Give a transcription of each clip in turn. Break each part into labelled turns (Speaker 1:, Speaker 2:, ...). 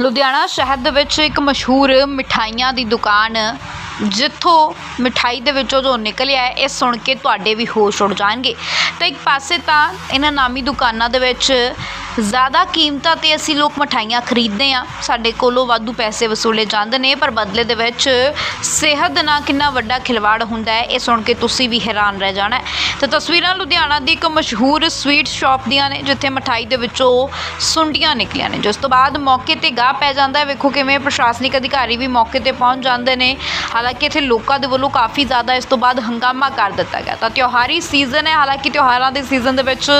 Speaker 1: ਲੁਧਿਆਣਾ ਸ਼ਹਿਰ ਦੇ ਵਿੱਚ ਇੱਕ ਮਸ਼ਹੂਰ ਮਿਠਾਈਆਂ ਦੀ ਦੁਕਾਨ, ਜਿੱਥੋਂ ਮਿਠਾਈ ਦੇ ਵਿੱਚੋਂ ਜੋ ਨਿਕਲਿਆ ਇਹ ਸੁਣ ਕੇ ਤੁਹਾਡੇ ਵੀ ਹੋਸ਼ ਉੱਡ ਜਾਣਗੇ। ਤਾਂ ਇੱਕ ਪਾਸੇ ਤਾਂ ਇਹਨਾਂ ਨਾਮੀ ਦੁਕਾਨਾਂ ਦੇ ਵਿੱਚ ਜ਼ਿਆਦਾ ਕੀਮਤਾਂ ਤੇ ਅਸੀਂ ਲੋਕ ਮਠਾਈਆਂ ਖਰੀਦਦੇ ਆ ਸਾਡੇ ਕੋਲੋਂ ਵਾਧੂ ਪੈਸੇ ਵਸੂਲੇ ਜਾਂਦੇ ਨੇ, ਪਰ ਬਦਲੇ ਦੇ ਵਿੱਚ ਸਿਹਤ ਨਾਲ ਕਿੰਨਾ ਵੱਡਾ ਖਿਲਵਾੜ ਹੁੰਦਾ ਹੈ, ਇਹ ਸੁਣ ਕੇ ਤੁਸੀਂ ਵੀ ਹੈਰਾਨ ਰਹਿ ਜਾਣਾ ਹੈ। ਤਸਵੀਰਾਂ ਲੁਧਿਆਣਾ ਦੀ ਇੱਕ ਮਸ਼ਹੂਰ ਸਵੀਟ ਸ਼ਾਪ ਦੀਆਂ ਨੇ, ਜਿੱਥੇ ਮਠਾਈ ਦੇ ਵਿੱਚੋਂ ਸੁੰਡੀਆਂ ਨਿਕਲੀਆਂ ਨੇ। ਜਿਸ ਤੋਂ ਬਾਅਦ ਮੌਕੇ ਤੇ ਗਾਹ ਪੈ ਜਾਂਦਾ ਹੈ। ਵੇਖੋ ਕਿਵੇਂ ਪ੍ਰਸ਼ਾਸਨਿਕ ਅਧਿਕਾਰੀ ਵੀ ਮੌਕੇ ਤੇ ਪਹੁੰਚ ਜਾਂਦੇ ਨੇ। ਹਾਲਾਂਕਿ ਇੱਥੇ ਲੋਕਾਂ ਦੇ ਵੱਲੋਂ ਕਾਫੀ ਜ਼ਿਆਦਾ ਇਸ ਤੋਂ ਬਾਅਦ ਹੰਗਾਮਾ ਕਰ ਦਿੱਤਾ ਗਿਆ। ਤਾਂ ਤਿਉਹਾਰੀ ਸੀਜ਼ਨ ਹੈ। ਹਾਲਾਂਕਿ ਤਿਉਹਾਰਾਂ ਦੇ ਸੀਜ਼ਨ ਦੇ ਵਿੱਚ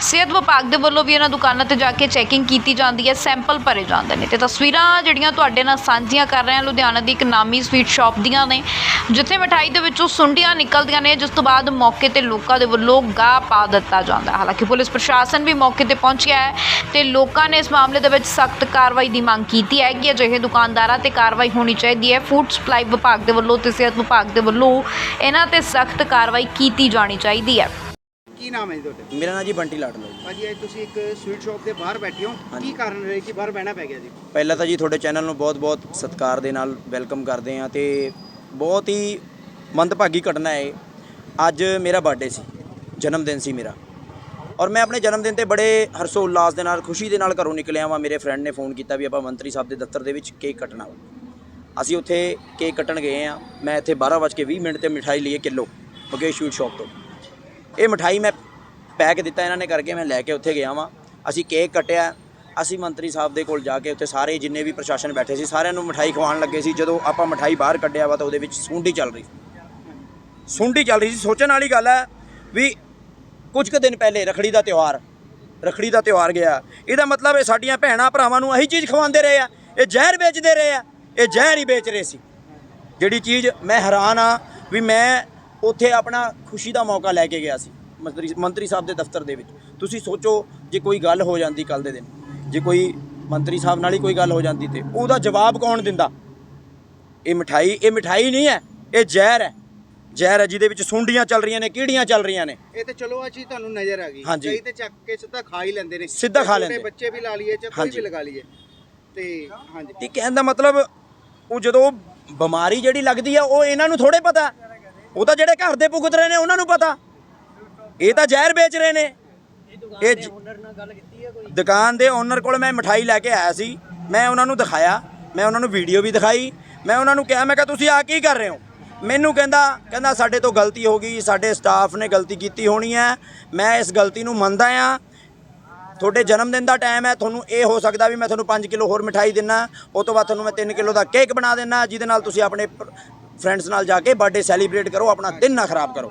Speaker 1: ਸਿਹਤ ਵਿਭਾਗ ਦੇ ਵੱਲੋਂ ਵੀ ਇਹਨਾਂ ਦੁਕਾਨਾਂ ਤੇ ਜਾ ਕੇ ਚੈਕਿੰਗ ਕੀਤੀ ਜਾਂਦੀ ਹੈ ਸੈਂਪਲ ਭਰੇ ਜਾਂਦੇ ਨੇ। ਤੇ ਤਸਵੀਰਾਂ ਜਿਹੜੀਆਂ ਤੁਹਾਡੇ ਨਾਲ ਸਾਂਝੀਆਂ ਕਰ ਰਹੇ ਹਾਂ, ਲੁਧਿਆਣਾ ਦੀ ਇੱਕ ਨਾਮੀ ਸਵੀਟ ਸ਼ਾਪ ਦੀਆਂ ਨੇ। ਜਿੱਥੇ ਮਠਾਈ ਦੇ ਵਿੱਚੋਂ ਸੁੰਡੀਆਂ ਨਿਕਲਦੀਆਂ ਨੇ, ਜਿਸ ਤੋਂ ਬਾਅਦ ਮੌਕੇ ਤੇ ਲੋਕਾਂ ਦੇ ਵੱਲੋਂ ਗਾਹ ਪਾ ਦਿੱਤਾ ਜਾਂਦਾ ਹਾਲਾਂਕਿ ਪੁਲਿਸ ਪ੍ਰਸ਼ਾਸਨ ਵੀ ਮੌਕੇ ਤੇ ਪਹੁੰਚਿਆ ਹੈ ਤੇ ਲੋਕਾਂ ਨੇ ਇਸ ਮਾਮਲੇ ਦੇ ਵਿੱਚ ਸਖਤ ਕਾਰਵਾਈ ਦੀ ਮੰਗ ਕੀਤੀ ਹੈ ਕਿ ਅਜਿਹੇ ਦੁਕਾਨਦਾਰਾਂ ਤੇ ਕਾਰਵਾਈ ਹੋਣੀ ਚਾਹੀਦੀ ਹੈ। ਫੂਡ ਸਪਲਾਈ ਵਿਭਾਗ ਦੇ ਵੱਲੋਂ ਤੇ ਸਿਹਤ ਵਿਭਾਗ ਦੇ ਵੱਲੋਂ ਇਹਨਾਂ ਤੇ ਸਖਤ ਕਾਰਵਾਈ ਕੀਤੀ ਜਾਣੀ ਚਾਹੀਦੀ ਹੈ।
Speaker 2: ਕੀ ਨਾਮ ਹੈ ਜੀ ਤੁਹਾਡਾ?
Speaker 3: ਮੇਰਾ ਨਾਂ ਜੀ ਬੰਟੀ ਲਾਡਲਾ ਜੀ।
Speaker 2: ਭਾਜੀ ਅੱਜ ਤੁਸੀਂ ਇੱਕ ਸਵੀਟ ਸ਼ਾਪ ਦੇ ਬਾਹਰ ਬੈਠੇ ਹੋ। ਕੀ ਕਾਰਨ ਰਹੇ ਕਿ ਬਾਹਰ ਬਹਿਣਾ ਪੈ ਗਿਆ ਜੀ?
Speaker 3: ਪਹਿਲਾਂ ਤਾਂ ਜੀ ਤੁਹਾਡੇ ਚੈਨਲ ਨੂੰ ਬਹੁਤ-ਬਹੁਤ ਸਤਿਕਾਰ ਦੇ ਨਾਲ ਵੈਲਕਮ ਕਰਦੇ ਹਾਂ ਤੇ ਬਹੁਤ ਹੀ ਮੰਦਭਾਗੀ ਘਟਨਾ ਹੈ ਅੱਜ ਮੇਰਾ ਬਰਥਡੇ ਸੀ ਜਨਮ ਦਿਨ ਸੀ ਮੇਰਾ। ਔਰ ਮੈਂ ਆਪਣੇ ਜਨਮ ਦਿਨ ਤੇ ਬੜੇ ਹਰਸ਼ੋ ਉਲਾਸ ਦੇ ਨਾਲ ਖੁਸ਼ੀ ਦੇ ਨਾਲ ਘਰੋਂ ਨਿਕਲਿਆ ਵਾਂ। ਮੇਰੇ ਫਰੈਂਡ ਨੇ ਫੋਨ ਕੀਤਾ ਵੀ ਆਪਾਂ ਮੰਤਰੀ ਸਾਹਿਬ ਦੇ ਦਫ਼ਤਰ ਦੇ ਵਿੱਚ ਕੇਕ ਕੱਟਣਾ ਵਾ। ਅਸੀਂ ਉੱਥੇ ਕੇਕ ਕੱਟਣ ਗਏ ਆ ਮੈਂ ਇੱਥੇ 12:20 ਮਿੰਟ ਤੇ ਮਿਠਾਈ ਲਈ ਕਿਲੋ ਮੁਕੇਸ਼ ਸਵੀਟ ਸ਼ਾਪ ਤੋਂ। ਇਹ ਮਠਾਈ ਮੈਂ ਪੈਕ ਦਿੱਤਾ ਇਹਨਾਂ ਨੇ ਕਰਕੇ, ਮੈਂ ਲੈ ਕੇ ਉੱਥੇ ਗਿਆ ਵਾਂ। ਅਸੀਂ ਕੇਕ ਕੱਟਿਆ। ਅਸੀਂ ਮੰਤਰੀ ਸਾਹਿਬ ਦੇ ਕੋਲ ਜਾ ਕੇ ਉੱਥੇ ਸਾਰੇ ਜਿੰਨੇ ਵੀ ਪ੍ਰਸ਼ਾਸਨ ਬੈਠੇ ਸੀ, ਸਾਰਿਆਂ ਨੂੰ ਮਠਾਈ ਖਵਾਉਣ ਲੱਗੇ ਸੀ। ਜਦੋਂ ਆਪਾਂ ਮਠਾਈ ਬਾਹਰ ਕੱਢਿਆ ਵਾ ਤਾਂ ਉਹਦੇ ਵਿੱਚ ਸੁੰਡੀ ਚੱਲ ਰਹੀ ਸੁੰਡੀ ਚੱਲ ਰਹੀ ਸੀ। ਸੋਚਣ ਵਾਲੀ ਗੱਲ ਹੈ ਵੀ ਕੁਝ ਕੁ ਦਿਨ ਪਹਿਲੇ ਰਖੜੀ ਦਾ ਤਿਉਹਾਰ, ਰਖੜੀ ਦਾ ਤਿਉਹਾਰ ਗਿਆ। ਇਹਦਾ ਮਤਲਬ ਇਹ ਸਾਡੀਆਂ ਭੈਣਾਂ ਭਰਾਵਾਂ ਨੂੰ ਇਹੀ ਚੀਜ਼ ਖਵਾਉਂਦੇ ਰਹੇ ਆ। ਇਹ ਜ਼ਹਿਰ ਵੇਚਦੇ ਰਹੇ ਆ। ਇਹ ਜ਼ਹਿਰ ਹੀ ਵੇਚ ਰਹੇ ਸੀ। ਜਿਹੜੀ ਚੀਜ਼ ਮੈਂ ਹੈਰਾਨ ਆ ਵੀ ਮੈਂ ਉੱਥੇ ਆਪਣਾ ਖੁਸ਼ੀ ਦਾ ਮੌਕਾ ਲੈ ਕੇ ਗਿਆ ਸੀ ਮੰਤਰੀ ਮੰਤਰੀ ਸਾਹਿਬ ਦੇ ਦਫ਼ਤਰ ਦੇ ਵਿੱਚ। ਤੁਸੀਂ ਸੋਚੋ ਜੇ ਕੋਈ ਗੱਲ ਹੋ ਜਾਂਦੀ ਕੱਲ ਦੇ ਦਿਨ ਜੇ ਕੋਈ ਮੰਤਰੀ ਸਾਹਿਬ ਨਾਲ ਹੀ ਕੋਈ ਗੱਲ ਹੋ ਜਾਂਦੀ ਤੇ ਉਹਦਾ ਜਵਾਬ ਕੌਣ ਦਿੰਦਾ? ਇਹ ਮਿਠਾਈ ਇਹ ਮਿਠਾਈ ਨਹੀਂ ਹੈ ਇਹ ਜ਼ਹਿਰ ਹੈ। ਜ਼ਹਿਰ ਹੈ ਜਿਹਦੇ ਵਿੱਚ ਸੁੰਡੀਆਂ ਚੱਲ ਰਹੀਆਂ ਨੇ ਕੀੜੀਆਂ ਚੱਲ ਰਹੀਆਂ ਨੇ।
Speaker 2: ਇਹ ਤੇ ਚਲੋ ਆ ਚੀਜ਼ ਤੁਹਾਨੂੰ ਨਜ਼ਰ ਆ ਗਈ।
Speaker 3: ਹਾਂਜੀ।
Speaker 2: ਕਈ ਤੇ ਚੱਕ ਕੇ ਸਿੱਧਾ ਖਾ ਹੀ ਲੈਂਦੇ ਨੇ।
Speaker 3: ਸਿੱਧਾ ਖਾ
Speaker 2: ਛੋਟੇ
Speaker 3: ਲੈਂਦੇ।
Speaker 2: ਬੱਚੇ ਵੀ ਲਾ ਲਈਏ ਚਾਹੇ ਕੋਈ
Speaker 3: ਹਾਂਜੀ।
Speaker 2: ਵੀ ਲਗਾ ਲਈਏ। ਤੇ ਹਾਂਜੀ।
Speaker 3: ਇਹ ਕਹਿਣ ਦਾ ਮਤਲਬ ਉਹ ਜਦੋਂ ਬਿਮਾਰੀ ਜਿਹੜੀ ਲੱਗਦੀ ਆ ਉਹ ਇਹਨਾਂ ਨੂੰ ਥੋੜੇ ਪਤਾ। ਉਹ ਤਾਂ ਜਿਹੜੇ ਘਰ ਦੇ ਭੁਗਤ ਰਹੇ ਨੇ ਉਹਨਾਂ ਨੂੰ ਪਤਾ। ਇਹ ਤਾਂ ਜ਼ਹਿਰ ਵੇਚ ਰਹੇ ਨੇ। ਇਹ ਦੁਕਾਨ ਦੇ ਓਨਰ ਕੋਲ ਮੈਂ ਮਠਾਈ ਲੈ ਕੇ ਆਇਆ ਸੀ। ਮੈਂ ਉਹਨਾਂ ਨੂੰ ਦਿਖਾਇਆ। ਮੈਂ ਉਹਨਾਂ ਨੂੰ ਵੀਡੀਓ ਵੀ ਦਿਖਾਈ। ਮੈਂ ਉਹਨਾਂ ਨੂੰ ਕਿਹਾ ਮੈਂ ਕਿਹਾ ਤੁਸੀਂ ਆ ਕੀ ਕਰ ਰਹੇ ਹੋ? ਮੈਨੂੰ ਕਹਿੰਦਾ ਕਹਿੰਦਾ ਸਾਡੇ ਤੋਂ ਗਲਤੀ ਹੋ ਗਈ। ਸਾਡੇ ਸਟਾਫ ਨੇ ਗਲਤੀ ਕੀਤੀ ਹੋਣੀ ਹੈ। ਮੈਂ ਇਸ ਗਲਤੀ ਨੂੰ ਮੰਨਦਾ ਆ ਤੁਹਾਡੇ ਜਨਮ ਦਿਨ ਦਾ ਟਾਈਮ ਹੈ। ਤੁਹਾਨੂੰ ਇਹ ਹੋ ਸਕਦਾ ਵੀ ਮੈਂ ਤੁਹਾਨੂੰ 5 ਕਿਲੋ ਹੋਰ ਮਿਠਾਈ ਦਿੰਨਾ। ਉਹ ਤੋਂ ਬਾਅਦ ਤੁਹਾਨੂੰ ਮੈਂ 3 ਕਿਲੋ ਦਾ ਕੇਕ ਬਣਾ ਦੇਣਾ ਜਿਹਦੇ ਨਾਲ ਤੁਸੀਂ ਆਪਣੇ ਫਰੈਂਡਸ ਨਾਲ ਜਾ ਕੇ ਬਰਥਡੇ ਸੈਲੀਬ੍ਰੇਟ ਕਰੋ, ਆਪਣਾ ਦਿਨ ਨਾ ਖਰਾਬ ਕਰੋ।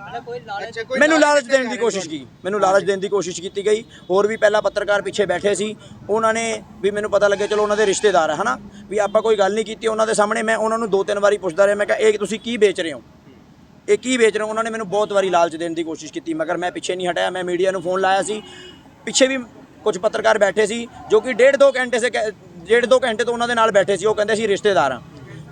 Speaker 2: ਅੱਛਾ
Speaker 3: ਮੈਨੂੰ ਲਾਲਚ ਦੇਣ ਦੀ ਕੋਸ਼ਿਸ਼ ਕੀਤੀ ਮੈਨੂੰ ਲਾਲਚ ਦੇਣ ਦੀ ਕੋਸ਼ਿਸ਼ ਕੀਤੀ ਗਈ। ਹੋਰ ਵੀ ਪਹਿਲਾਂ ਪੱਤਰਕਾਰ ਪਿੱਛੇ ਬੈਠੇ ਸੀ। ਉਹਨਾਂ ਨੇ ਵੀ ਮੈਨੂੰ ਪਤਾ ਲੱਗਿਆ ਚਲੋ ਉਹਨਾਂ ਦੇ ਰਿਸ਼ਤੇਦਾਰ ਹੈ ਹਨਾ? ਵੀ ਆਪਾਂ ਕੋਈ ਗੱਲ ਨਹੀਂ ਕੀਤੀ ਉਹਨਾਂ ਦੇ ਸਾਹਮਣੇ। ਮੈਂ ਉਹਨਾਂ ਨੂੰ ਦੋ ਤਿੰਨ ਵਾਰੀ ਪੁੱਛਦਾ ਰਿਹਾ। ਮੈਂ ਕਿਹਾ, ਇਹ ਤੁਸੀਂ ਕੀ ਵੇਚ ਰਹੇ ਹੋ? ਇਹ ਕੀ ਵੇਚ ਰਹੇ ਹੋ? ਉਹਨਾਂ ਨੇ ਮੈਨੂੰ ਬਹੁਤ ਵਾਰੀ ਲਾਲਚ ਦੇਣ ਦੀ ਕੋਸ਼ਿਸ਼ ਕੀਤੀ, ਮਗਰ ਮੈਂ ਪਿੱਛੇ ਨਹੀਂ ਹਟਿਆ। ਮੈਂ ਮੀਡੀਆ ਨੂੰ ਫੋਨ ਲਾਇਆ ਸੀ। ਪਿੱਛੇ ਵੀ ਕੁਝ ਪੱਤਰਕਾਰ ਬੈਠੇ ਸੀ, ਜੋ ਕਿ ਡੇਢ ਦੋ ਘੰਟੇ ਸੇ ਕਹਿ- ਡੇਢ ਦੋ ਘੰਟੇ ਤੋਂ ਉਹਨਾਂ ਦੇ ਨਾਲ ਬੈਠੇ ਸੀ। ਉਹ ਕਹਿੰਦੇ ਸੀ, ਰਿਸ਼ਤੇਦਾਰ ਆ।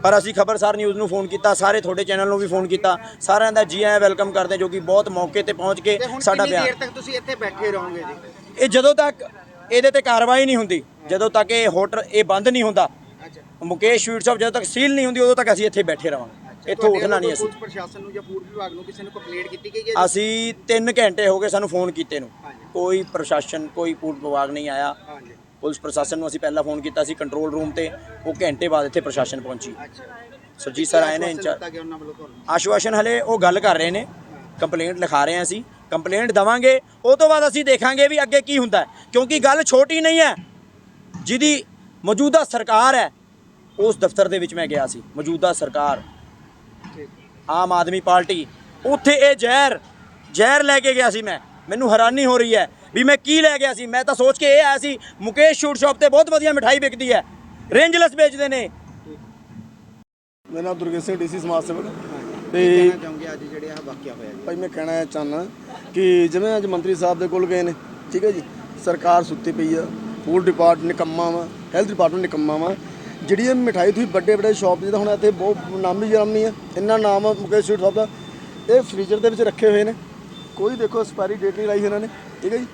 Speaker 3: ਪਰ ਅਸੀਂ ਖਬਰਸਾਰ ਨਿਊਜ਼ ਨੂੰ ਫੋਨ ਕੀਤਾ ਸਾਰੇ ਤੁਹਾਡੇ ਚੈਨਲ ਨੂੰ ਵੀ ਫੋਨ ਕੀਤਾ। ਸਾਰਿਆਂ ਦਾ ਜੀ ਆਇਆਂ ਵੈਲਕਮ ਕਰਦੇ ਜੋ ਕਿ ਬਹੁਤ ਮੌਕੇ ਤੇ ਪਹੁੰਚ ਕੇ ਸਾਡਾ
Speaker 2: ਕਿੰਨੀ
Speaker 3: ਬਿਆਨ
Speaker 2: ਦੇਰ ਤੱਕ ਤੁਸੀਂ ਇੱਥੇ ਬੈਠੇ ਰਹੋਗੇ ਜੀ?
Speaker 3: ਇਹ ਜਦੋਂ ਤੱਕ ਇਹਦੇ ਤੇ ਕਾਰਵਾਈ ਨਹੀਂ ਹੁੰਦੀ ਜਦੋਂ ਤੱਕ ਇਹ ਹੋਟਲ ਇਹ ਬੰਦ ਨਹੀਂ ਹੁੰਦਾ ਮੁਕੇਸ਼ ਸਵੀਟ ਸ਼ਾਪ ਜਦੋਂ ਤੱਕ ਸੀਲ ਨਹੀਂ ਹੁੰਦੀ ਉਦੋਂ ਤੱਕ ਅਸੀਂ ਇੱਥੇ ਬੈਠੇ ਰਵਾਂਗੇ ਇੱਥੋਂ ਉੱਠਣਾ ਨਹੀਂ ਅਸੀਂ।
Speaker 2: ਪ੍ਰਸ਼ਾਸਨ ਨੂੰ ਜਾਂ ਫੂਡ ਵਿਭਾਗ ਨੂੰ ਕਿਸੇ ਨੂੰ ਕੰਪਲੇਂਟ ਕੀਤੀ ਗਈ ਹੈ?
Speaker 3: ਅਸੀਂ 3 ਘੰਟੇ ਹੋ ਗਏ ਸਾਨੂੰ ਫੋਨ ਕੀਤੇ ਨੂੰ। ਕੋਈ ਪ੍ਰਸ਼ਾਸਨ ਕੋਈ ਪੂਰ ਵਿਭਾਗ ਨਹੀਂ ਆਇਆ।
Speaker 2: ਹਾਂਜੀ।
Speaker 3: ਪੁਲਿਸ ਪ੍ਰਸ਼ਾਸਨ ਨੂੰ ਅਸੀਂ ਪਹਿਲਾਂ ਫੋਨ ਕੀਤਾ ਸੀ ਕੰਟਰੋਲ ਰੂਮ ਤੇ ਉਹ ਘੰਟੇ ਬਾਅਦ ਇੱਥੇ ਪ੍ਰਸ਼ਾਸਨ ਪਹੁੰਚੀ। ਸੁਰਜੀਤ ਸਰ ਆਏ ਨੇ ਇੰਚਾਰਜ ਆਸ਼ਵਾਸਨ ਹਲੇ ਉਹ ਗੱਲ ਕਰ ਰਹੇ ਨੇ ਕੰਪਲੇਂਟ ਲਿਖਾ ਰਹੇ ਹਾਂ ਅਸੀਂ। ਕੰਪਲੇਂਟ ਦਵਾਂਗੇ ਉਹ ਤੋਂ ਬਾਅਦ ਅਸੀਂ ਦੇਖਾਂਗੇ ਵੀ ਅੱਗੇ ਕੀ ਹੁੰਦਾ। ਕਿਉਂਕਿ ਗੱਲ ਛੋਟੀ ਨਹੀਂ ਹੈ ਜਿਹਦੀ ਮੌਜੂਦਾ ਸਰਕਾਰ ਹੈ ਉਸ ਦਫ਼ਤਰ ਦੇ ਵਿੱਚ ਮੈਂ ਗਿਆ ਸੀ ਮੌਜੂਦਾ ਸਰਕਾਰ। ਆਮ ਆਦਮੀ ਪਾਰਟੀ। ਉੱਥੇ ਇਹ ਜ਼ਹਿਰ ਜ਼ਹਿਰ ਲੈ ਕੇ ਗਿਆ ਸੀ ਮੈਂ। ਮੈਨੂੰ ਹੈਰਾਨੀ ਹੋ ਰਹੀ ਹੈ ਵੀ ਮੈਂ ਕੀ ਲੈ ਗਿਆ ਸੀ? ਮੈਂ ਤਾਂ ਸੋਚ ਕੇ ਇਹ ਆਇਆ ਸੀ ਮੁਕੇਸ਼ ਸ਼ੂਟ ਸ਼ਾਪ ਤੇ ਬਹੁਤ ਵਧੀਆ ਮਿਠਾਈ ਵਿਕਦੀ ਹੈ। ਰੇਂਜਲੈਸ ਵੇਚਦੇ ਨੇ।
Speaker 4: ਮੇਰਾ ਨਾਮ ਦੁਰਗੇਸ਼ ਸਿੰਘ ਡੀਸੀ ਸਮਾਜ ਸੇਵਕ। ਤੇ
Speaker 2: ਕਹਿਣਾ ਚਾਹੋਗੇ ਅੱਜ ਜਿਹੜੇ ਆ ਵਾਕਿਆ ਹੋਇਆ ਜੀ?
Speaker 4: ਭਾਈ ਮੈਂ ਕਹਿਣਾ ਚਾਹੁੰਦਾ ਕਿ ਜਿਵੇਂ ਅੱਜ ਮੰਤਰੀ ਸਾਹਿਬ ਦੇ ਕੋਲ ਗਏ ਨੇ ਠੀਕ ਹੈ ਜੀ? ਸਰਕਾਰ ਸੁੱਤੀ ਪਈ ਆ ਫੂਡ ਡਿਪਾਰਟਮੈਂਟ ਨਿਕੰਮਾ ਵਾ ਹੈਲਥ ਡਿਪਾਰਟਮੈਂਟ ਨਿਕੰਮਾ ਵਾ। ਜਿਹੜੀ ਇਹ ਮਿਠਾਈ ਤੁਸੀਂ ਵੱਡੇ ਵੱਡੇ ਸ਼ਾਪ ਜਿਹਦਾ ਹੁਣ ਇੱਥੇ ਬਹੁਤ ਨਾਮੀ ਜਾਮੀ ਆ ਇੰਨਾ ਨਾਮ ਆ ਮੁਕੇਸ਼ ਸਵੀਟ ਸਾਹਿਬ ਦਾ। ਇਹ ਫ੍ਰੀਜ਼ਰ ਦੇ ਵਿੱਚ ਰੱਖੇ ਹੋਏ ਨੇ। ਕੋਈ ਦੇਖੋ ਐਕਸਪਾਇਰੀ ਡੇਟ ਨਹੀਂ ਲਾਈ ਇਹਨਾਂ ਨੇ ਠੀਕ ਹੈ ਜੀ?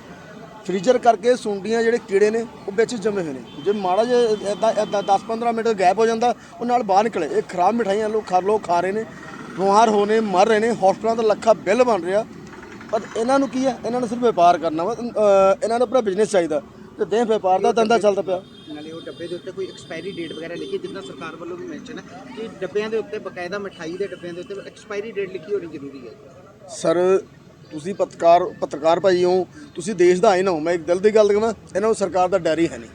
Speaker 4: ਫ੍ਰੀਜ਼ਰ ਕਰਕੇ ਸੁੰਡੀਆਂ ਜਿਹੜੇ ਕੀੜੇ ਨੇ ਉਹ ਵਿੱਚ ਜੰਮੇ ਹੋਏ ਨੇ। ਜੇ ਮਾੜਾ ਜਿਹਾ ਇਦਾਂ ਇਦਾਂ 10-15 ਮਿੰਟ ਗੈਪ ਹੋ ਜਾਂਦਾ ਉਹ ਨਾਲ ਬਾਹਰ ਨਿਕਲੇ। ਇਹ ਖਰਾਬ ਮਿਠਾਈਆਂ ਲੋਕ ਖਾ ਲੋਕ ਖਾ ਰਹੇ ਨੇ ਬਿਮਾਰ ਹੋਣੇ ਮਰ ਰਹੇ ਨੇ ਹਸਪਤਾਲਾਂ ਦਾ ਲੱਖਾਂ ਬਿੱਲ ਬਣ ਰਿਹਾ। ਪਰ ਇਹਨਾਂ ਨੂੰ ਕੀ ਹੈ? ਇਹਨਾਂ ਨੂੰ ਸਿਰਫ ਵਪਾਰ ਕਰਨਾ ਵਾ। ਇਹਨਾਂ ਨੂੰ ਆਪਣਾ ਬਿਜ਼ਨਸ ਚਾਹੀਦਾ। ਤੇ ਦੇਹ ਵਪਾਰ ਦਾ ਧੰਦਾ ਚੱਲਦਾ ਪਿਆ।
Speaker 2: ਨਾਲੇ ਉਹ ਡੱਬੇ ਦੇ ਉੱਤੇ ਕੋਈ ਐਕਸਪਾਇਰੀ ਡੇਟ ਵਗੈਰਾ ਲਿਖੀ ਜਿੱਦਾਂ ਸਰਕਾਰ ਵੱਲੋਂ ਵੀ ਮੈਂਸ਼ਨ ਹੈ ਕਿ ਡੱਬਿਆਂ ਦੇ ਉੱਤੇ ਬਕਾਇਦਾ ਮਠਾਈ ਦੇ ਡੱਬਿਆਂ ਦੇ ਉੱਤੇ ਐਕਸਪਾਇਰੀ ਡੇਟ ਲਿਖੀ ਹੋਣੀ ਜ਼ਰੂਰੀ ਹੈ।
Speaker 4: ਸਰ ਤੁਸੀਂ ਪੱਤਰਕਾਰ ਪੱਤਰਕਾਰ ਭਾਈ ਹੋ, ਤੁਸੀਂ ਦੇਸ਼ ਦਾ ਆਇਨ ਹੋ। ਮੈਂ ਇੱਕ ਦਿਲ ਦੀ ਗੱਲ ਕਹਾਂ, ਇਹਨਾਂ ਨੂੰ ਸਰਕਾਰ ਦਾ ਡਰ ਹੀ ਹੈ ਨਹੀਂ।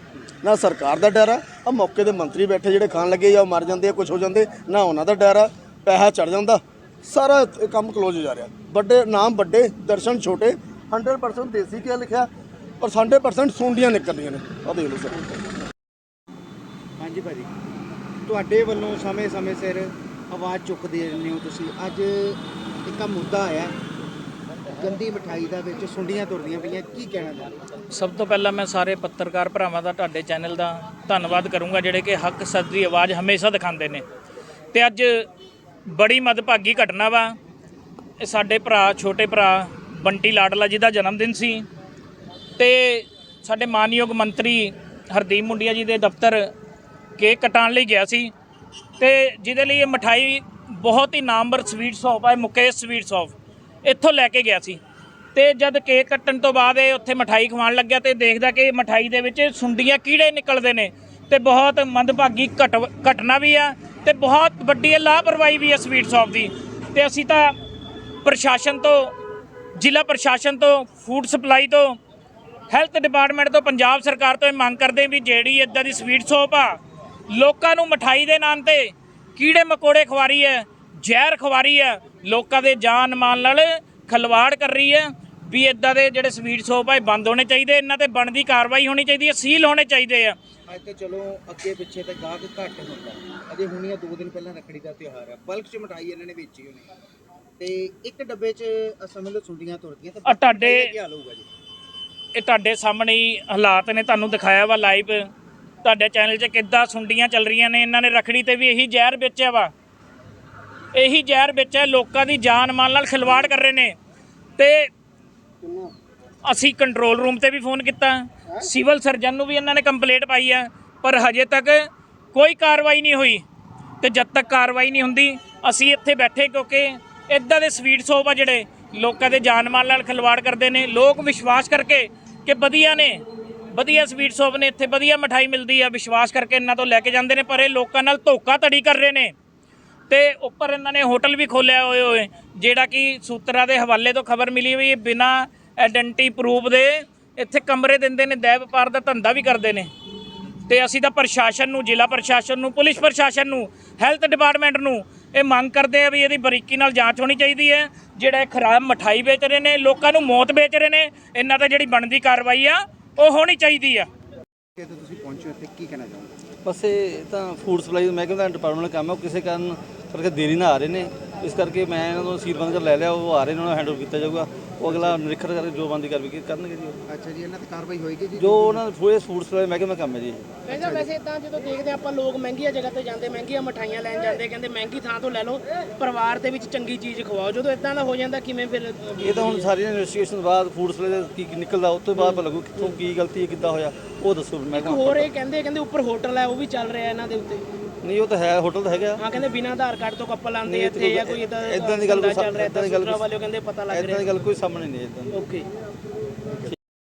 Speaker 4: ਨਾ ਸਰਕਾਰ ਦਾ ਡਰ ਆ ਆ ਮੌਕੇ ਦੇ ਮੰਤਰੀ ਬੈਠੇ ਜਿਹੜੇ ਖਾਣ ਲੱਗੇ ਜਾਂ ਉਹ ਮਰ ਜਾਂਦੇ ਆ ਕੁਝ ਹੋ ਜਾਂਦੇ, ਨਾ ਉਹਨਾਂ ਦਾ ਡਰ ਆ, ਪੈਸਾ ਚੜ ਜਾਂਦਾ। ਸਾਰਾ ਕੰਮ ਕਲੋਜ਼ ਹੋ ਜਾ ਰਿਹਾ। ਵੱਡੇ ਨਾਮ ਵੱਡੇ, ਦਰਸ਼ਨ ਛੋਟੇ 100% ਦੇਸੀ ਕਿਆ ਲਿਖਿਆ ਪਰ 100% ਸੁੰਡੀਆਂ ਨਿਕਲਦੀਆਂ ਨੇ। ਆ ਦੇਖ ਲਓ ਸਰ।
Speaker 2: ਹਾਂਜੀ ਭਾਜੀ। ਤੁਹਾਡੇ ਵੱਲੋਂ ਸਮੇਂ-ਸਮੇਂ ਸਿਰ ਆਵਾਜ਼ ਚੁੱਕਦੇ ਰਹਿੰਦੇ ਹੋ ਤੁਸੀਂ। ਅੱਜ ਇੱਕ ਮੁੱਦਾ ਆਇਆ। ਗੰਦੀ ਮਠਾਈ ਦਾ ਵਿੱਚ ਸੁੰਡੀਆਂ ਤੁਰਦੀਆਂ ਪਈਆਂ, ਕੀ ਕਹਿਣਾ ਚਾਹੁੰਦੇ
Speaker 5: ਸਭ ਤੋਂ ਪਹਿਲਾਂ ਮੈਂ ਸਾਰੇ ਪੱਤਰਕਾਰ ਭਰਾਵਾਂ ਦਾ, ਤੁਹਾਡੇ ਚੈਨਲ ਦਾ ਧੰਨਵਾਦ ਕਰੂੰਗਾ, ਜਿਹੜੇ ਕਿ ਹੱਕ ਸੱਚ ਦੀ ਆਵਾਜ਼ ਹਮੇਸ਼ਾ ਦਿਖਾਉਂਦੇ ਨੇ। ਤੇ ਅੱਜ ਬੜੀ ਮਦਭਾਗੀ ਘਟਨਾ ਵਾ। ਇਹ ਸਾਡੇ ਭਰਾ, ਛੋਟੇ ਭਰਾ, ਬੰਟੀ ਲਾਡਲਾ ਜੀ ਦਾ ਜਨਮ ਦਿਨ ਸੀ। ਤੇ ਸਾਡੇ ਮਾਨਯੋਗ ਮੰਤਰੀ ਹਰਦੀਪ ਮੁੰਡੀਆ ਜੀ ਦੇ ਦਫ਼ਤਰ ਕੇਕ ਕਟਾਉਣ ਲਈ ਗਿਆ ਸੀ। ਤੇ ਜਿਹਦੇ ਲਈ ਇਹ ਮਠਾਈ ਬਹੁਤ ਹੀ ਨਾਮਵਰ ਸਵੀਟ ਸ਼ਾਪ ਹੈ ਮੁਕੇਸ਼ ਸਵੀਟ ਸ਼ਾਪ ਇੱਥੋਂ ਲੈ ਕੇ ਗਿਆ ਸੀ। ਤੇ ਜਦ ਕੇਕ ਕੱਟਣ ਤੋਂ ਬਾਅਦ ਇਹ ਉੱਥੇ ਮਠਾਈ ਖਵਾਉਣ ਲੱਗਿਆ ਤੇ ਦੇਖਦਾ ਕਿ ਮਠਾਈ ਦੇ ਵਿੱਚ ਸੁੰਡੀਆਂ ਕੀੜੇ ਨਿਕਲਦੇ ਨੇ ਤੇ ਬਹੁਤ ਮੰਦਭਾਗੀ ਘਟ, ਘਟਨਾ ਵੀ ਆ ਤੇ ਬਹੁਤ ਵੱਡੀ ਲਾਪਰਵਾਹੀ ਵੀ ਆ ਸਵੀਟ ਸ਼ਾਪ ਦੀ। ਤੇ ਅਸੀਂ ਤਾਂ ਪ੍ਰਸ਼ਾਸਨ ਤੋਂ, ਜ਼ਿਲ੍ਹਾ ਪ੍ਰਸ਼ਾਸਨ ਤੋਂ, ਫੂਡ ਸਪਲਾਈ ਤੋਂ, ਹੈਲਥ ਡਿਪਾਰਟਮੈਂਟ ਤੋਂ, ਪੰਜਾਬ ਸਰਕਾਰ ਤੋਂ ਇਹ ਮੰਗ ਕਰਦੇ ਵੀ ਜਿਹੜੀ ਇਦਾਂ ਦੀ ਸਵੀਟ ਸ਼ਾਪ ਆ, ਲੋਕਾਂ ਨੂੰ ਮਠਾਈ ਦੇ ਨਾਮ ਤੇ ਕੀੜੇ ਮਕੌੜੇ ਖਵਾਰੀ ਹੈ ਜ਼ਹਿਰ ਖਵਾਰੀ ਹੈ ਲੋਕਾਂ ਦੇ ਜਾਨ ਮਾਲ ਨਾਲ ਖਲਵਾੜ ਕਰ ਰਹੀ ਹੈ। ਵੀ ਇਦਾਂ ਦੇ ਜਿਹੜੇ ਸਵੀਟ ਸ਼ਾਪ ਆ ਬੰਦ ਹੋਣੇ ਚਾਹੀਦੇ ਇਹਨਾਂ ਤੇ ਬਣਦੀ ਕਾਰਵਾਈ ਹੋਣੀ ਚਾਹੀਦੀ ਹੈ ਸੀਲ ਹੋਣੇ ਚਾਹੀਦੇ ਆ।
Speaker 2: ਅੱਜ ਤੇ ਚਲੋ ਅੱਗੇ ਪਿੱਛੇ ਤੇ ਗਾਹਕ ਘੱਟ ਹੁੰਦਾ। ਅਜੇ ਹੁਣੀਆਂ ਦੋ ਦਿਨ ਪਹਿਲਾਂ ਰੱਖੜੀ ਦਾ ਤਿਉਹਾਰ ਹੈ ਬਲਕ ਚ ਮਠਾਈ ਇਹਨਾਂ ਨੇ ਵੇਚੀ ਹੋਣੀ ਤੇ ਇੱਕ ਡੱਬੇ ਚ ਅ, ਸਮਝ ਲਓ ਸੁੰਡੀਆਂ ਤੁਰਦੀਆਂ ਤੇ
Speaker 5: ਆ ਤੁਹਾਡੇ-
Speaker 2: ਕੀ ਹਾਲ ਹੋਊਗਾ ਜੀ?
Speaker 5: ਇਹ ਤੁਹਾਡੇ ਸਾਹਮਣੇ ਹੀ ਹਾਲਾਤ ਨੇ ਤੁਹਾਨੂੰ ਦਿਖਾਇਆ ਵਾ ਲਾਈਵ ਤੁਹਾਡੇ ਚੈਨਲ 'ਚ ਕਿੱਦਾਂ ਸੁੰਡੀਆਂ ਚੱਲ ਰਹੀਆਂ ਨੇ ਇਹਨਾਂ ਨੇ ਰਖੜੀ ਤੇ ਵੀ ਇਹੀ ਜ਼ਹਿਰ ਵੇਚਿਆ ਵਾ। ਇਹੀ ਜ਼ਹਿਰ ਵਿੱਚ ਹੈ, ਲੋਕਾਂ ਦੀ ਜਾਨ ਮਾਲ ਨਾਲ ਖਿਲਵਾੜ ਕਰ ਰਹੇ ਨੇ। ਤੇ ਅਸੀਂ ਕੰਟਰੋਲ ਰੂਮ ਤੇ ਵੀ ਫੋਨ ਕੀਤਾ। ਸਿਵਲ ਸਰਜਨ ਨੂੰ ਵੀ ਇਹਨਾਂ ਨੇ ਕੰਪਲੇਂਟ ਪਾਈ ਹੈ ਪਰ ਹਜੇ ਤੱਕ ਕੋਈ ਕਾਰਵਾਈ ਨਹੀਂ ਹੋਈ। ਤੇ ਜਦ ਤੱਕ ਕਾਰਵਾਈ ਨਹੀਂ ਹੁੰਦੀ, ਅਸੀਂ ਇੱਥੇ ਬੈਠੇ ਕਿਉਂਕਿ ਇਦਾਂ ਦੇ ਸਵੀਟ ਸ਼ੋਪ ਆ ਜਿਹੜੇ, ਲੋਕਾਂ ਦੇ ਜਾਨ ਮਾਲ ਨਾਲ ਖਿਲਵਾੜ ਕਰਦੇ ਨੇ। ਲੋਕ ਵਿਸ਼ਵਾਸ ਕਰਕੇ ਕਿ ਵਧੀਆ ਨੇ, ਵਧੀਆ ਸਵੀਟ ਸ਼ੋਪ ਨੇ, ਇੱਥੇ ਵਧੀਆ ਮਠਾਈ ਮਿਲਦੀ ਆ। ਵਿਸ਼ਵਾਸ ਕਰਕੇ ਇਹਨਾਂ ਤੋਂ ਲੈ ਕੇ ਜਾਂਦੇ ਨੇ, ਪਰ ਇਹ ਲੋਕਾਂ ਨਾਲ ਧੋਖਾ ਧੜੀ ਕਰ ਰਹੇ ਨੇ। ਤੇ ਉੱਪਰ ਇਹਨਾਂ ਨੇ ਹੋਟਲ ਵੀ ਖੋਲਿਆ ਹੋਏ ਹੋਏ, ਜਿਹੜਾ ਕਿ ਸੂਤਰਾਂ ਦੇ ਹਵਾਲੇ ਤੋਂ ਖਬਰ ਮਿਲੀ ਵੀ ਬਿਨਾ ਆਇਡੈਂਟੀ ਪ੍ਰੂਫ ਦੇ ਇੱਥੇ ਕਮਰੇ ਦਿੰਦੇ ਨੇ, ਦਹਿ ਵਪਾਰ ਦਾ ਧੰਦਾ ਵੀ ਕਰਦੇ ਨੇ। ਤੇ ਅਸੀਂ ਤਾਂ ਪ੍ਰਸ਼ਾਸਨ ਨੂੰ, ਜ਼ਿਲ੍ਹਾ ਪ੍ਰਸ਼ਾਸਨ ਨੂੰ, ਪੁਲਿਸ ਪ੍ਰਸ਼ਾਸਨ ਨੂੰ ਹੈਲਥ ਡਿਪਾਰਟਮੈਂਟ ਨੂੰ ਇਹ ਮੰਗ ਕਰਦੇ ਆ ਵੀ ਇਹਦੀ ਬਰੀਕੀ ਨਾਲ ਜਾਂਚ ਹੋਣੀ ਚਾਹੀਦੀ ਹੈ, ਜਿਹੜਾ ਇਹ ਖਰਾਬ ਮਠਾਈ ਵੇਚ ਰਹੇ ਨੇ, ਲੋਕਾਂ ਨੂੰ ਮੌਤ ਵੇਚ ਰਹੇ ਨੇ, ਇਹਨਾਂ ਤੇ ਜਿਹੜੀ ਬਣਦੀ ਕਾਰਵਾਈ ਆ, ਉਹ ਹੋਣੀ ਚਾਹੀਦੀ ਆ।
Speaker 2: ਤੇ ਤੁਸੀਂ ਪਹੁੰਚੇ ਇੱਥੇ, ਕੀ ਕਹਿਣਾ ਚਾਹੁੰਦੇ
Speaker 6: ਬਸ ਇਹ ਤਾਂ ਫੂਡ ਸਪਲਾਈ ਮਹਿਕਮੇ ਦਾ ਡਿਪਾਰਟਮੈਂਟ ਕੰਮ ਹੈ ਉਹ ਕਿਸੇ ਕਾਰਨ ਕਰਕੇ ਦੇਰੀ ਨਾਲ ਆ ਰਹੇ ਨੇ। ਇਸ ਕਰਕੇ ਮੈਂ ਇਹਨਾਂ ਤੋਂ ਸੀਲ ਬੰਦ ਕਰ ਲੈ ਲਿਆ ਉਹ ਆ ਰਹੇ ਨੇ ਉਹਨਾਂ ਨੂੰ ਹੈਂਡਓਵਰ ਕੀਤਾ ਜਾਊਗਾ। ਉਹ ਅਗਲਾ ਨਿਰਖਰ ਕਰਕੇ ਜੋ ਬੰਦੀ ਕਾਰਵਾਈ ਕਰਨਗੇ ਜੀ ਉਹ।
Speaker 2: ਅੱਛਾ ਜੀ ਇਹਨਾਂ ਤੇ ਕਾਰਵਾਈ ਹੋਏਗੀ ਜੀ?
Speaker 6: ਜੋ ਉਹਨਾਂ ਫੂਡ ਫੂਡ ਸਪਲਾਈ ਮਹਿਕਮੇ ਦਾ ਕੰਮ ਹੈ ਜੀ ਇਹ।
Speaker 7: ਕਹਿੰਦਾ ਵੈਸੇ ਇਦਾਂ ਜਦੋਂ ਦੇਖਦੇ ਆਪਾਂ ਲੋਕ ਮਹਿੰਗੀਆਂ ਜਗ੍ਹਾ ਤੇ ਜਾਂਦੇ ਮਹਿੰਗੀਆਂ ਮਠਾਈਆਂ ਲੈਣ ਜਾਂਦੇ ਕਹਿੰਦੇ ਮਹਿੰਗੀ ਥਾਂ ਤੋਂ ਲੈ ਲਓ ਪਰਿਵਾਰ ਦੇ ਵਿੱਚ ਚੰਗੀ ਚੀਜ਼ ਖਵਾਓ। ਜਦੋਂ ਇਦਾਂ ਦਾ ਹੋ ਜਾਂਦਾ ਕਿਵੇਂ ਫਿਰ
Speaker 6: ਇਹ ਤਾਂ ਹੁਣ ਸਾਰੀ ਇਨਵੈਸਟੀਗੇਸ਼ਨ ਤੋਂ ਬਾਅਦ ਫੂਡ ਸਪਲਾਈ ਦਾ ਕੀ ਕੀ ਨਿਕਲਦਾ ਉਸ ਤੋਂ ਬਾਅਦ ਪਤਾ ਲੱਗੂ ਕਿੱਥੋਂ ਕੀ ਗਲਤੀ ਹੈ ਕਿੱਦਾਂ ਹੋਇਆ ਉਹ ਦੱਸੋ
Speaker 7: ਇੱਕ
Speaker 6: ਮਹਿਕਮਾ
Speaker 7: ਹੋਰ ਇਹ ਕਹਿੰਦੇ ਕਹਿੰਦੇ ਉੱਪਰ ਹੋਟਲ ਹੈ ਉਹ ਵੀ ਚੱਲ ਰਿਹਾ ਇਹਨਾਂ ਦੇ ਉੱਤੇ।
Speaker 6: ਨਹੀਂ ਉਹ ਤਾਂ ਹੈ ਹੋਟਲ ਤਾਂ ਹੈਗਾ।
Speaker 7: ਹਾਂ ਕਹਿੰਦੇ ਬਿਨਾਂ ਆਧਾਰ ਕਾਰਡ ਤੋਂ ਕੱਪਲ ਆਉਂਦੇ ਇੱਥੇ ਜਾਂ ਕੋਈ ਇਦਾਂ
Speaker 6: ਦੀ ਗੱਲ ਕੋਈ
Speaker 7: ਚੱਲ ਰਿਹਾ
Speaker 6: ਏਦਾਂ
Speaker 7: ਤਾਂ
Speaker 6: ਦੀ ਗੱਲ
Speaker 7: ਸੂਤਰਾਂ ਵਾਲਿਓ ਕਹਿੰਦੇ ਪਤਾ ਲੱਗ
Speaker 6: ਇਦਾਂ ਦੀ ਗੱਲ ਕੋਈ ਸਾਹਮਣੇ ਨਹੀਂ ਇਦਾਂ
Speaker 7: ਓਕੇ